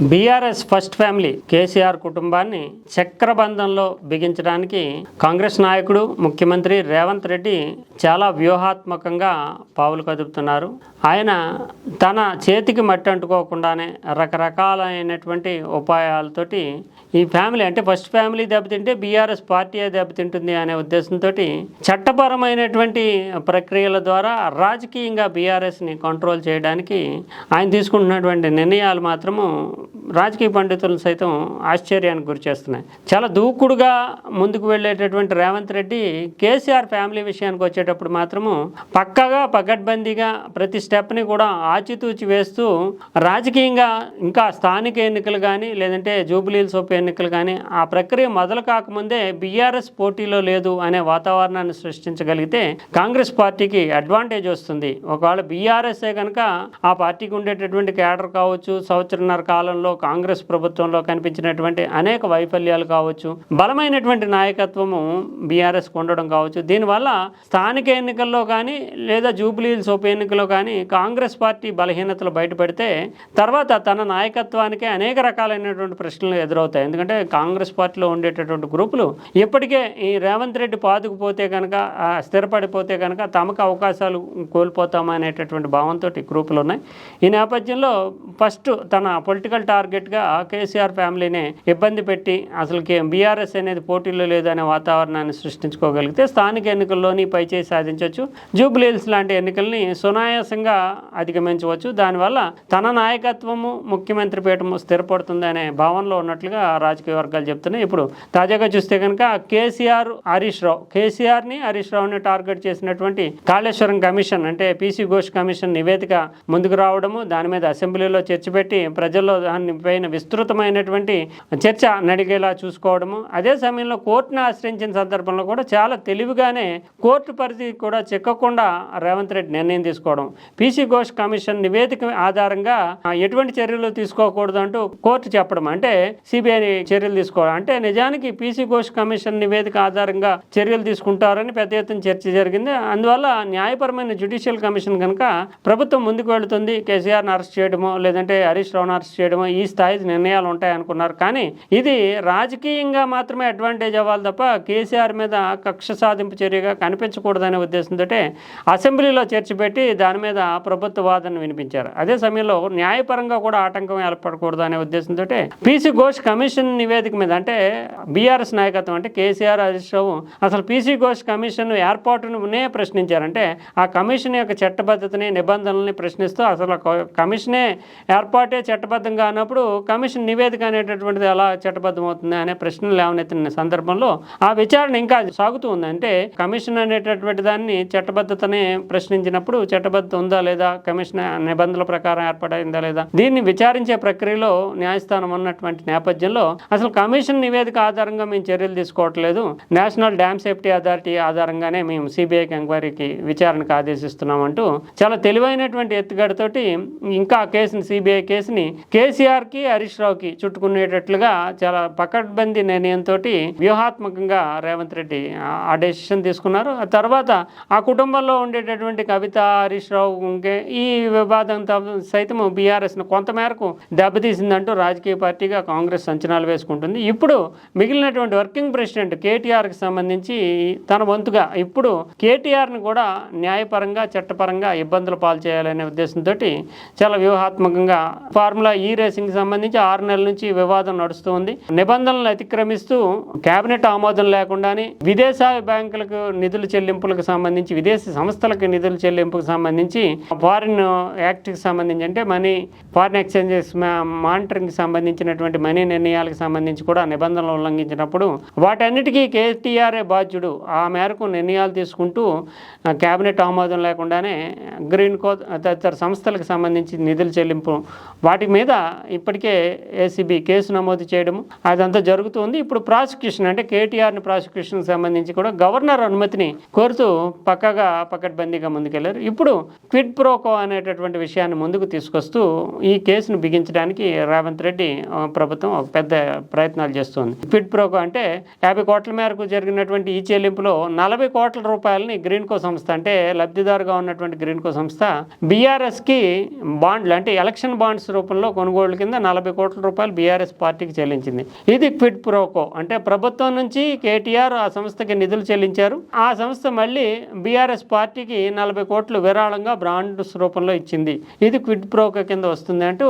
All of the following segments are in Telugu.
బీఆర్ఎస్ ఫస్ట్ ఫ్యామిలీ కేసీఆర్ కుటుంబాన్ని చక్రబంధంలో బిగించడానికి కాంగ్రెస్ నాయకుడు ముఖ్యమంత్రి రేవంత్ రెడ్డి చాలా వ్యూహాత్మకంగా పావులు కదుపుతున్నారు. ఆయన తన చేతికి మట్టి అంటుకోకుండానే రకరకాలైనటువంటి ఉపాయాలతోటి ఈ ఫ్యామిలీ అంటే ఫస్ట్ ఫ్యామిలీ దెబ్బతింటే బీఆర్ఎస్ పార్టీ దెబ్బతింటుంది అనే ఉద్దేశంతో చట్టపరమైనటువంటి ప్రక్రియల ద్వారా రాజకీయంగా బీఆర్ఎస్ని కంట్రోల్ చేయడానికి ఆయన తీసుకుంటున్నటువంటి నిర్ణయాలు మాత్రము రాజకీయ పండితులను సైతం ఆశ్చర్యానికి గురి చేస్తున్నాయి. చాలా దూకుడుగా ముందుకు వెళ్ళేటటువంటి రేవంత్ రెడ్డి కేసీఆర్ ఫ్యామిలీ విషయానికి వచ్చేటప్పుడు మాత్రము పక్కగా పగడ్బందీగా ప్రతి స్టెప్ని కూడా ఆచితూచి వేస్తూ రాజకీయంగా ఇంకా స్థానిక ఎన్నికలు కానీ లేదంటే జూబ్లీల్స్ ఉప ఎన్నికలు కానీ ఆ ప్రక్రియ మొదలు కాకముందే బీఆర్ఎస్ పోటీలో లేదు అనే వాతావరణాన్ని సృష్టించగలిగితే కాంగ్రెస్ పార్టీకి అడ్వాంటేజ్ వస్తుంది. ఒకవేళ బీఆర్ఎస్ఏ కనుక ఆ పార్టీకి ఉండేటటువంటి కేడర్ కావచ్చు సంవత్సరన్నర కాలంలో కాంగ్రెస్ ప్రభుత్వంలో కనిపించినటువంటి అనేక వైఫల్యాలు కావచ్చు బలమైనటువంటి నాయకత్వము బీఆర్ఎస్కి ఉండడం కావచ్చు దీనివల్ల స్థానిక ఎన్నికల్లో కానీ లేదా జూబ్లీహిల్స్ ఉప ఎన్నికల్లో కానీ కాంగ్రెస్ పార్టీ బలహీనతలు బయటపడితే తర్వాత తన నాయకత్వానికి అనేక రకాలైనటువంటి ప్రశ్నలు ఎదురవుతాయి. ఎందుకంటే కాంగ్రెస్ పార్టీలో ఉండేటటువంటి గ్రూపులు ఇప్పటికే ఈ రేవంత్ రెడ్డి పాతుకుపోతే కనుక స్థిరపడిపోతే కనుక తమకు అవకాశాలు కోల్పోతామనేటటువంటి భావంతో గ్రూపులు ఉన్నాయి. ఈ నేపథ్యంలో ఫస్ట్ తన పొలిటికల్ టార్గెట్గా కేసీఆర్ ఫ్యామిలీనే ఇబ్బంది పెట్టి అసలు బీఆర్ఎస్ అనేది పోటీలో లేదనే వాతావరణాన్ని సృష్టించుకోగలిగితే స్థానిక ఎన్నికల్లోని పైచేయి సాధించవచ్చు జూబ్లీహిల్స్ లాంటి ఎన్నికల్ని సునాయాసంగా అధిగమించవచ్చు. దానివల్ల తన నాయకత్వము ముఖ్యమంత్రి పీఠము స్థిరపడుతుందనే భావనలో ఉన్నట్లుగా రాజకీయ వర్గాలు చెప్తున్నాయి. ఇప్పుడు తాజాగా చూస్తే కనుక కేసీఆర్ హరీష్ రావు కేసీఆర్ని హరీష్ రావుని టార్గెట్ చేసినటువంటి కాళేశ్వరం కమిషన్ అంటే పీసీ ఘోష్ కమిషన్ నివేదిక ముందుకు రావడము దాని మీద అసెంబ్లీలో చర్చ పెట్టి ప్రజల్లో దాని పైన విస్తృతమైనటువంటి చర్చ నడిగేలా చూసుకోవడము. అదే సమయంలో కోర్టును ఆశ్రయించిన సందర్భంలో కూడా చాలా తెలివిగానే కోర్టు పరిధి కూడా చిక్కకుండా రేవంత్ రెడ్డి నిర్ణయం తీసుకోవడం. పీసీ ఘోష్ కమిషన్ నివేదిక ఆధారంగా ఎటువంటి చర్యలు తీసుకోకూడదు అంటూ కోర్టు చెప్పడం. అంటే సిబిఐ చర్యలు తీసుకోవడం అంటే నిజానికి పీసీ ఘోష్ కమిషన్ నివేదిక ఆధారంగా చర్యలు తీసుకుంటారని పెద్ద ఎత్తున చర్చ జరిగింది. అందువల్ల న్యాయపరమైన జ్యుడిషియల్ కమిషన్ కనుక ప్రభుత్వం ముందుకు వెళుతుంది. కేసీఆర్ని అరెస్ట్ చేయడమో లేదంటే హరీష్ రావును అరెస్ట్ చేయడమో ఈ స్థాయి నిర్ణయాలు ఉంటాయనుకున్నారు. కానీ ఇది రాజకీయంగా మాత్రమే అడ్వాంటేజ్ అవ్వాలి తప్ప కేసీఆర్ మీద కక్ష సాధింపు చర్యగా కనిపించకూడదనే ఉద్దేశంతో అసెంబ్లీలో చర్చ పెట్టి దాని మీద ప్రభుత్వ వాదన వినిపించారు. అదే సమయంలో న్యాయపరంగా కూడా ఆటంకం ఏర్పడకూడదు అనే ఉద్దేశంతో పీసీ ఘోష్ కమిషన్ నివేదిక మీద అంటే బీఆర్ఎస్ నాయకత్వం అంటే కేసీఆర్ హరీష్ అసలు పీసీ ఘోష్ కమిషన్ ఏర్పాటునే ప్రశ్నించారంటే ఆ కమిషన్ యొక్క చట్టబద్ధతని నిబంధనల్ని ప్రశ్నిస్తూ అసలు కమిషనే ఏర్పాటే చట్టబద్ధంగా అన్నప్పుడు కమిషన్ నివేదిక అనేటటువంటిది ఎలా చట్టబద్ధం అవుతుంది అనే ప్రశ్నలు లేవనెత్తిన సందర్భంలో ఆ విచారణ ఇంకా సాగుతూ ఉంది. అంటే కమిషన్ అనేటటువంటి దాన్ని చట్టబద్ధతని ప్రశ్నించినప్పుడు చట్టబద్ధత ఉందా లేదా? కమిషన్ నిబంధనల ప్రకారం ఏర్పాటైందా లేదా? దీన్ని విచారించే ప్రక్రియలో న్యాయస్థానం ఉన్నటువంటి నేపథ్యంలో అసలు కమిషన్ నివేదిక ఆధారంగా మేము చర్యలు తీసుకోవట్లేదు. నేషనల్ డ్యామ్ సేఫ్టీ అథారిటీ ఆధారంగానే మేము సిబిఐకి ఎంక్వైరీకి విచారణకు ఆదేశిస్తున్నామంటూ చాలా తెలివైనటువంటి ఎత్తుగడతోటి ఇంకా కేసుని సిబిఐ కేసుని కేసీఆర్కి హరీష్ రావుకి చుట్టుకునేటట్లుగా చాలా పకడ్బందీ నిర్ణయంతో వ్యూహాత్మకంగా రేవంత్ రెడ్డి ఆ- డెసిషన్ తీసుకున్నారు. ఆ తర్వాత ఆ కుటుంబంలో ఉండేటటువంటి కవిత హరీష్ రావు ఈ వివాదం త- సైతం బీఆర్ఎస్ను కొంతమేరకు దెబ్బతీసిందంటూ రాజకీయ పార్టీగా కాంగ్రెస్ అంచనాలు వేసుకుంటుంది. ఇప్పుడు మిగిలినటువంటి వర్కింగ్ ప్రెసిడెంట్ కేటీఆర్కి సంబంధించి తన వంతుగా ఇప్పుడు కేటీఆర్ని కూడా న్యాయపరంగా చట్టపరంగా ఇబ్బందులు పాలు చేయాలనే ఉద్దేశంతో చాలా వ్యూహాత్మకంగా ఫార్ములా ఈ రేసింగ్కి సంబంధించి ఆరు నెలల నుంచి వివాదం నడుస్తూ ఉంది. అతిక్రమిస్తూ కేబినెట్ ఆమోదం లేకుండానే విదేశాయ బ్యాంకులకు నిధుల చెల్లింపులకు సంబంధించి విదేశీ సంస్థలకు నిధుల చెల్లింపుకు సంబంధించి ఫారిన్ యాక్ట్కి సంబంధించి అంటే మనీ ఫారిన్ ఎక్స్చేంజెస్ మానిటరింగ్కి సంబంధించినటువంటి మనీ నిర్ణయాలకు సంబంధించి కూడా నిబంధనలు ఉల్లంఘించినప్పుడు వాటన్నిటికీ కేటీఆర్ఏ బాధ్యుడు. ఆ మేరకు నిర్ణయాలు తీసుకుంటూ కేబినెట్ ఆమోదం లేకుండానే గ్రీన్ కో తదితర సంస్థలకు సంబంధించి నిధుల చెల్లింపు వాటి మీద ఇప్పటికే ఏసీబీ కేసు నమోదు చేయడం అదంతా జరుగుతుంది. ఇప్పుడు ప్రాసిక్యూషన్ అంటే కేటీఆర్ని ప్రాసిక్యూషన్కి సంబంధించి కూడా గవర్నర్ అనుమతిని కోరుతూ పక్కగా పకడ్బందీగా ముందుకెళ్ళారు. ఇప్పుడు క్విట్ ప్రోకో అనేటటువంటి విషయాన్ని ముందుకు తీసుకొస్తూ ఈ కేసును బిగించడానికి రేవంత్ రెడ్డి ప్రభుత్వం ఒక పెద్ద ప్రయత్నాలు చేస్తుంది. క్విడ్ ప్రోకో అంటే యాభై కోట్ల మేరకు జరిగినటువంటి ఈ చెల్లింపులో నలభై కోట్ల రూపాయలని గ్రీన్కో సంస్థ అంటే లబ్ధిదారుగా ఉన్నటువంటి గ్రీన్కో సంస్థ బీఆర్ఎస్కి బాండ్లు అంటే ఎలక్షన్ బాండ్స్ రూపంలో కొనుగోలు కొనుగోలు కింద నలభై కోట్ల రూపాయలు బీఆర్ఎస్ పార్టీకి చెల్లించింది. ఇది క్విడ్ ప్రోకో అంటే ప్రభుత్వం నుంచి కేటీఆర్ ఆ సంస్థకి నిధులు చెల్లించారు. ఆ సంస్థ మళ్ళీ బీఆర్ఎస్ పార్టీకి నలభై కోట్లు విరాళంగా బ్రాండ్స్ రూపంలో ఇచ్చింది. ఇది క్విడ్ ప్రోకో కింద వస్తుంది అంటూ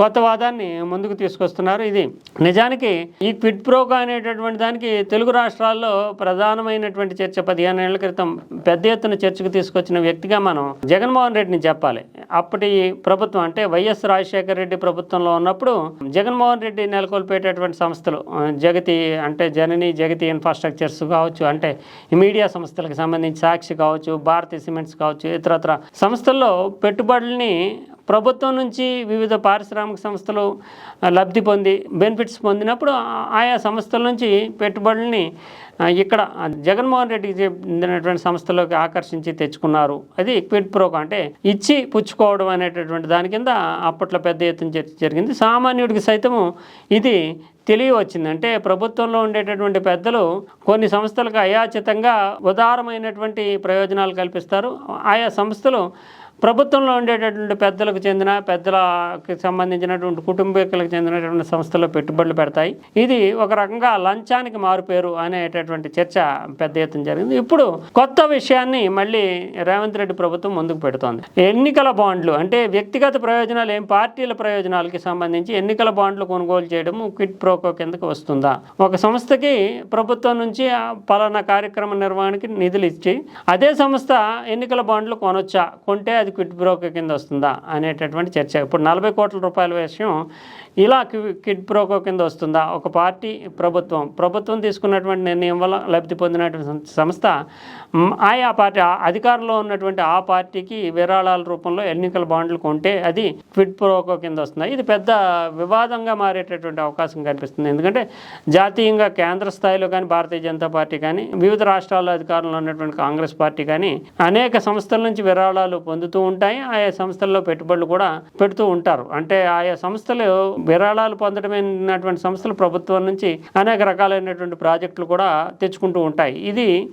కొత్త వాదాన్ని ముందుకు తీసుకొస్తున్నారు. ఇది నిజానికి ఈ క్విడ్ ప్రోకో అనేటటువంటి దానికి తెలుగు రాష్ట్రాల్లో ప్రధానమైనటువంటి చర్చ పదిహేను ఏళ్ళ క్రితం పెద్ద ఎత్తున చర్చకు తీసుకొచ్చిన వ్యక్తిగా మనం జగన్మోహన్ రెడ్డిని చెప్పాలి. అప్పటి ప్రభుత్వం అంటే వైఎస్ రాజశేఖర రెడ్డి ప్రభుత్వంలో ఉన్నప్పుడు జగన్మోహన్ రెడ్డి నెలకొల్పేటటువంటి సంస్థలు జగతి అంటే జనని జగతి ఇన్ఫ్రాస్ట్రక్చర్స్ కావచ్చు అంటే మీడియా సంస్థలకు సంబంధించి సాక్షి కావచ్చు భారతీయ సిమెంట్స్ కావచ్చు ఇతరత్ర సంస్థల్లో పెట్టుబడుల్ని ప్రభుత్వం నుంచి వివిధ పారిశ్రామిక సంస్థలు లబ్ధి పొంది బెనిఫిట్స్ పొందినప్పుడు ఆయా సంస్థల నుంచి పెట్టుబడుల్ని ఇక్కడ జగన్మోహన్ రెడ్డికి చెందినటువంటి సంస్థలోకి ఆకర్షించి తెచ్చుకున్నారు. అది క్విడ్ ప్రోకో అంటే ఇచ్చి పుచ్చుకోవడం అనేటటువంటి దాని కింద అప్పట్లో పెద్ద ఎత్తున జరిగింది. సామాన్యుడికి సైతము ఇది తెలియవచ్చింది అంటే ప్రభుత్వంలో ఉండేటటువంటి పెద్దలు కొన్ని సంస్థలకు అయాచితంగా ఉదారమైనటువంటి ప్రయోజనాలు కల్పిస్తారు. ఆయా సంస్థలు ప్రభుత్వంలో ఉండేటటువంటి పెద్దలకు చెందిన పెద్దలకి సంబంధించినటువంటి కుటుంబీకులకు చెందినటువంటి సంస్థల్లో పెట్టుబడులు పెడతాయి. ఇది ఒక రకంగా లంచానికి మారుపేరు అనేటటువంటి చర్చ పెద్ద ఎత్తున జరిగింది. ఇప్పుడు కొత్త విషయాన్ని మళ్ళీ రేవంత్ రెడ్డి ప్రభుత్వం ముందుకు పెడుతోంది. ఎన్నికల బాండ్లు అంటే వ్యక్తిగత ప్రయోజనాలు ఏం? పార్టీల ప్రయోజనాలకి సంబంధించి ఎన్నికల బాండ్లు కొనుగోలు చేయడం క్విట్ ప్రోకో కిందకు వస్తుందా? ఒక సంస్థకి ప్రభుత్వం నుంచి ఆ పలానా కార్యక్రమ నిర్వహణకి నిధులు ఇచ్చి అదే సంస్థ ఎన్నికల బాండ్లు కొనొచ్చా? కొంటే అది క్విట్ బ్రోకో కింద వస్తుందా అనేటటువంటి చర్చ. ఇప్పుడు నలభై కోట్ల రూపాయల విషయం ఇలా క్విట్ ప్రోకో కింద వస్తుందా? ఒక పార్టీ ప్రభుత్వం. ప్రభుత్వం తీసుకున్నటువంటి నిర్ణయం వల్ల లబ్ధి పొందినటువంటి సంస్థ ఆయా పార్టీ ఆ అధికారంలో ఉన్నటువంటి ఆ పార్టీకి విరాళాల రూపంలో ఎన్నికల బాండ్లు కొంటే అది క్విట్ బ్రోకో కింద వస్తుంది? ఇది పెద్ద వివాదంగా మారేటటువంటి అవకాశం కనిపిస్తుంది. ఎందుకంటే జాతీయంగా కేంద్ర స్థాయిలో కానీ భారతీయ జనతా పార్టీ కానీ వివిధ రాష్ట్రాల్లో అధికారంలో ఉన్నటువంటి కాంగ్రెస్ పార్టీ కానీ అనేక సంస్థల నుంచి విరాళాలు పొందుతూ ఉంటాయి. ఆయా సంస్థల్లో పెట్టుబడులు కూడా పెడుతూ ఉంటారు. అంటే ఆయా సంస్థలు విరాళాలు పొందడమైనటువంటి సంస్థలు ప్రభుత్వం నుంచి అనేక రకాలైనటువంటి ప్రాజెక్టులు కూడా తెచ్చుకుంటూ ఉంటాయి. ఇది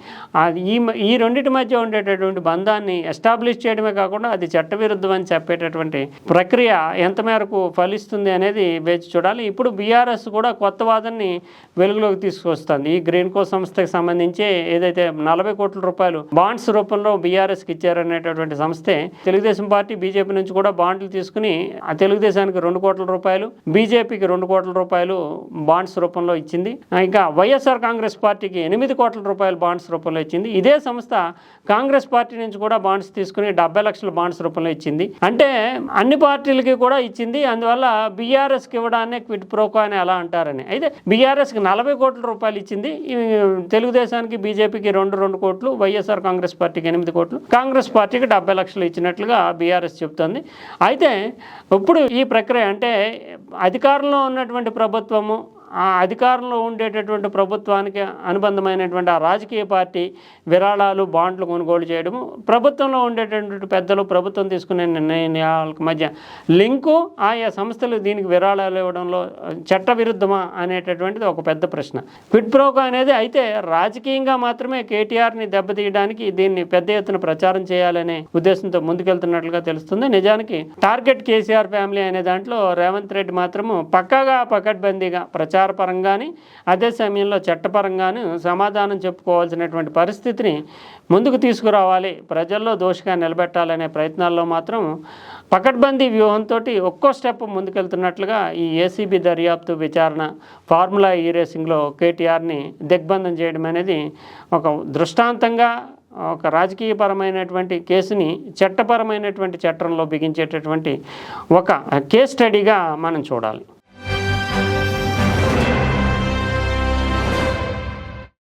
ఈ మ- ఈ రెండింటి మధ్య ఉండేటటువంటి బంధాన్ని ఎస్టాబ్లిష్ చేయడమే కాకుండా అది చట్టవిరుద్ధం అని చెప్పేటటువంటి ప్రక్రియ ఎంత మేరకు ఫలిస్తుంది అనేది వేచి చూడాలి. ఇప్పుడు బీఆర్ఎస్ కూడా కొత్త వాదనని వెలుగులోకి తీసుకొస్తుంది. ఈ గ్రీన్ కో సంస్థకి సంబంధించి ఏదైతే నలభై కోట్ల రూపాయలు బాండ్స్ రూపంలో బీఆర్ఎస్కి ఇచ్చారనేటటువంటి సంస్థే తెలుగుదేశం పార్టీ బీజేపీ నుంచి కూడా బాండ్లు తీసుకుని ఆ తెలుగుదేశానికి రెండు కోట్ల రూపాయలు బీజేపీకి రెండు కోట్ల రూపాయలు బాండ్స్ రూపంలో ఇచ్చింది. ఇంకా వైఎస్ఆర్ కాంగ్రెస్ పార్టీకి ఎనిమిది కోట్ల రూపాయలు బాండ్స్ రూపంలో ఇచ్చింది. ఇదే సంస్థ కాంగ్రెస్ పార్టీ నుంచి కూడా బాండ్స్ తీసుకుని డెబ్బై లక్షల బాండ్స్ రూపంలో ఇచ్చింది. అంటే అన్ని పార్టీలకి కూడా ఇచ్చింది. అందువల్ల బీఆర్ఎస్కి ఇవ్వడాన్ని క్విట్ ప్రోకో అని ఎలా అంటారని. అయితే బీఆర్ఎస్కి నలభై కోట్ల రూపాయలు ఇచ్చింది. తెలుగుదేశానికి బీజేపీకి రెండు రెండు కోట్లు వైఎస్ఆర్ కాంగ్రెస్ పార్టీకి ఎనిమిది కోట్లు కాంగ్రెస్ పార్టీకి డెబ్బై లక్షలు ఇచ్చింది. ఇచ్చినట్లుగా బీఆర్ఎస్ చెప్తోంది అయితే ఇప్పుడు ఈ ప్రక్రియ అంటే అధికారంలో ఉన్నటువంటి ప్రభుత్వము ఆ అధికారంలో ఉండేటటువంటి ప్రభుత్వానికి అనుబంధమైనటువంటి ఆ రాజకీయ పార్టీ విరాళాలు బాండ్లు కొనుగోలు చేయడము ప్రభుత్వంలో ఉండేటటువంటి పెద్దలు ప్రభుత్వం తీసుకునే నిర్ణయాలకు మధ్య లింకు ఆయా సంస్థలు దీనికి విరాళాలు ఇవ్వడంలో చట్ట విరుద్ధమా అనేటటువంటిది ఒక పెద్ద ప్రశ్న. క్విడ్ ప్రోకో అనేది అయితే రాజకీయంగా మాత్రమే కేటీఆర్ని దెబ్బతీయడానికి దీన్ని పెద్ద ఎత్తున ప్రచారం చేయాలనే ఉద్దేశంతో ముందుకెళ్తున్నట్లుగా తెలుస్తుంది. నిజానికి టార్గెట్ కేసీఆర్ ఫ్యామిలీ అనే దాంట్లో రేవంత్ రెడ్డి మాత్రము పక్కాగా పకడ్బందీగా ప్రచారం ప్రచారపరంగాని అదే సమయంలో చట్టపరంగాను సమాధానం చెప్పుకోవాల్సినటువంటి పరిస్థితిని ముందుకు తీసుకురావాలి. ప్రజల్లో దోషిగా నిలబెట్టాలనే ప్రయత్నాల్లో మాత్రం పకడ్బందీ వ్యూహంతో ఒక్కో స్టెప్ ముందుకెళ్తున్నట్లుగా ఈ ఏసీబీ దర్యాప్తు విచారణ ఫార్ములా ఈ రేసింగ్లో కేటీఆర్ని దిగ్బంధం చేయడం అనేది ఒక దృష్టాంతంగా ఒక రాజకీయపరమైనటువంటి కేసుని చట్టపరమైనటువంటి చట్టంలో బిగించేటటువంటి ఒక కేస్ స్టడీగా మనం చూడాలి.